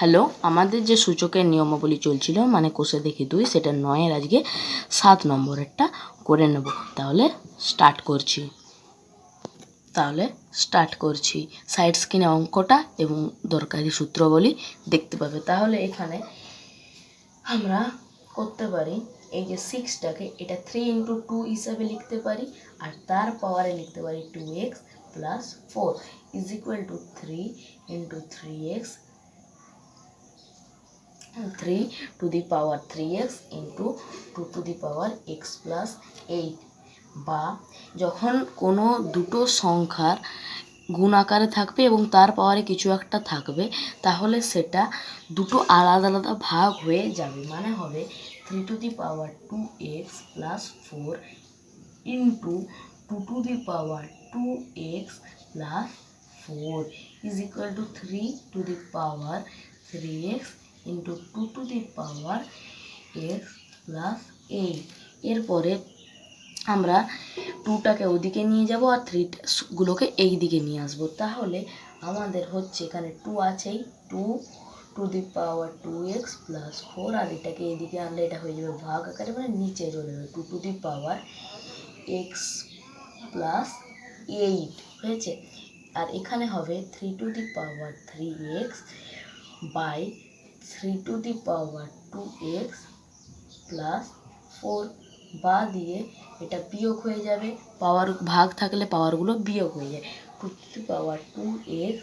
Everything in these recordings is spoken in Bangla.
হ্যালো, আমাদের যে সূচকের নিয়মাবলী চলছিল মানে কোষে দেখি দুই, সেটা নয়ের আজকে সাত নম্বরেরটা করে নেব। তাহলে স্টার্ট করছি। তাহলে স্টার্ট করছি। সাইড স্ক্রিনে অঙ্কটা এবং দরকারি সূত্রবলী দেখতে পাবে। তাহলে এখানে আমরা করতে পারি, এই যে সিক্সটাকে এটা থ্রি ইন্টু টু হিসাবে লিখতে পারি, আর তার পাওয়ারে লিখতে পারি two x plus four is equal to three into three x three to the power three x into two to the power x plus eight বা যখন কোনো দুটো সংখ্যার গুণ আকারে থাকবে এবং তার পাওয়ারে কিছু একটা থাকবে, তাহলে সেটা দুটো আলাদা আলাদা ভাগ হয়ে যাবে। মানে হবে three to the power two x plus four into two to the power two x plus four is equal to three to the power three x into two to the power x plus eight এরপরে আমরা টুটাকে ওদিকে নিয়ে যাব আর থ্রি গুলোকে এই দিকে নিয়ে আসব। তাহলে আমাদের হচ্ছে এখানে টু আছেই। Two to the power two x plus four আর এটাকে এদিকে আনলে এটা হয়ে যাবে ভাগ আকারে মানে নিচে চলে যাবে। Two to the power x plus eight হয়েছে? আর এখানে হবে three to the power three x by three to the power two x plus four বা দিয়ে এটা বিয়োগ হয়ে যাবে। পাওয়ার ভাগ থাকলে পাওয়ারগুলো বিয়োগ হয়ে যায়। Two to the power two x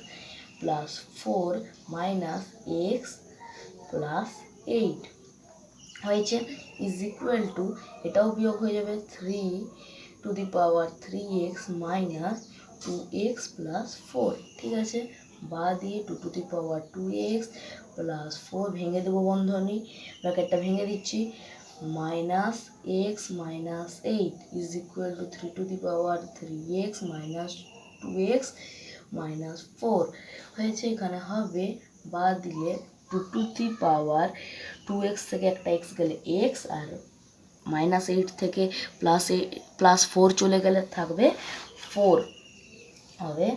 plus four minus x plus eight হয়েছে ইজ ইকুয়াল টু এটাও বিয়োগ হয়ে যাবে three to the power three x minus two x plus four. ঠিক আছে? বা দিয়ে two to the power two x plus four ভেঙে দেবো বন্ধনী। ব্র্যাকেটটা ভেঙে দিচ্ছি। Minus x minus eight is equal to three to the power three x minus two x minus four হয়েছে, এখানে হবে বা দিলে two to the power two x থেকে একটা এক্স গেলে এক্স আর মাইনাস এইট থেকে প্লাস এইট প্লাস ফোর চলে গেলে থাকবে ফোর হবে।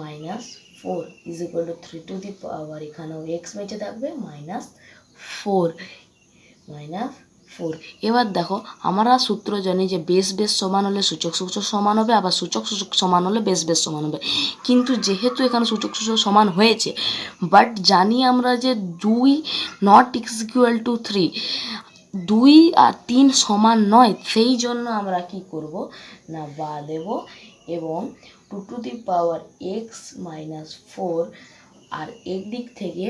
Minus four is equal to three to the power এখানেও এক্স বেঁচে থাকবে, মাইনাস ফোর মাইনাস ফোর। এবার দেখো, আমরা সূত্র জানি যে বেস বেস সমান হলে সূচক সূচক সমান হবে, আবার সূচক সূচক সমান হলে বেস বেস সমান হবে। কিন্তু যেহেতু এখানে সূচক সূচক সমান হয়েছে বাট জানি আমরা যে দুই not x equal to three দুই আর তিন সমান নয়, সেই জন্য আমরা কি করব? না, বা দেব এবং two to the power x minus four আর একদিক থেকে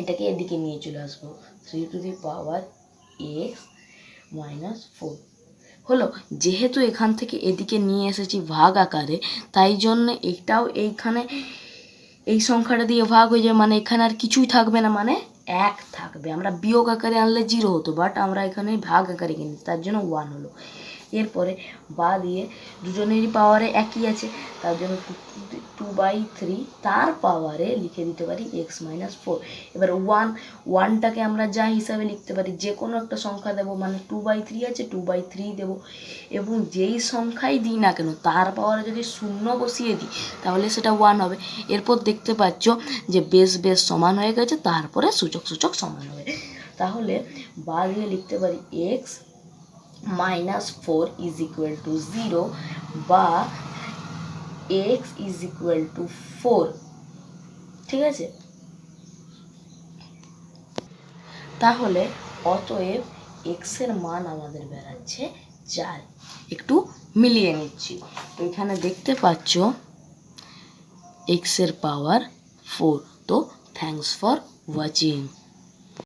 এটাকে এদিকে নিয়ে চলে আসব। Three to the power x minus four হলো, যেহেতু এখান থেকে এদিকে নিয়ে এসেছি ভাগ আকারে, তাই জন্য এটাও এইখানে এই সংখ্যাটা দিয়ে ভাগ হয়ে যায়। মানে এখানে আর কিছুই থাকবে না মানে এক থাকবে। আমরা বিয়োগ আকারে আনলে জিরো হতো বাট আমরা এখানে ভাগ আকারে কিনেছি, তার জন্য ওয়ান হলো। এরপরে বা দিয়ে দুজনেরই পাওয়ারে একই আছে। তার জন্য টু বাই থ্রি তার পাওয়ারে লিখে দিতে পারি এক্স মাইনাস ফোর এবার ওয়ান ওয়ানটাকে আমরা যা হিসাবে লিখতে পারি, যে কোনো একটা সংখ্যা দেবো মানে টু বাই থ্রি আছে টু বাই থ্রি দেবো। এবং যেই সংখ্যাই দিই না কেন, তার পাওয়ারে যদি শূন্য বসিয়ে দিই, তাহলে সেটা ওয়ান হবে। এরপর দেখতে পাচ্ছ যে বেশ বেশ সমান হয়ে গেছে, তারপরে সূচক সূচক সমান হবে। তাহলে বা দিয়ে লিখতে পারি x minus four is equal to zero বা x is equal to four ঠিক আছে? তাহলে অতএব এক্সের মান আমাদের বেড়াচ্ছে চার। একটু মিলিয়ে নিচ্ছি। তো এখানে দেখতে পাচ্ছ এক্সের পাওয়ার ফোর তো থ্যাংকস ফর ওয়াচিং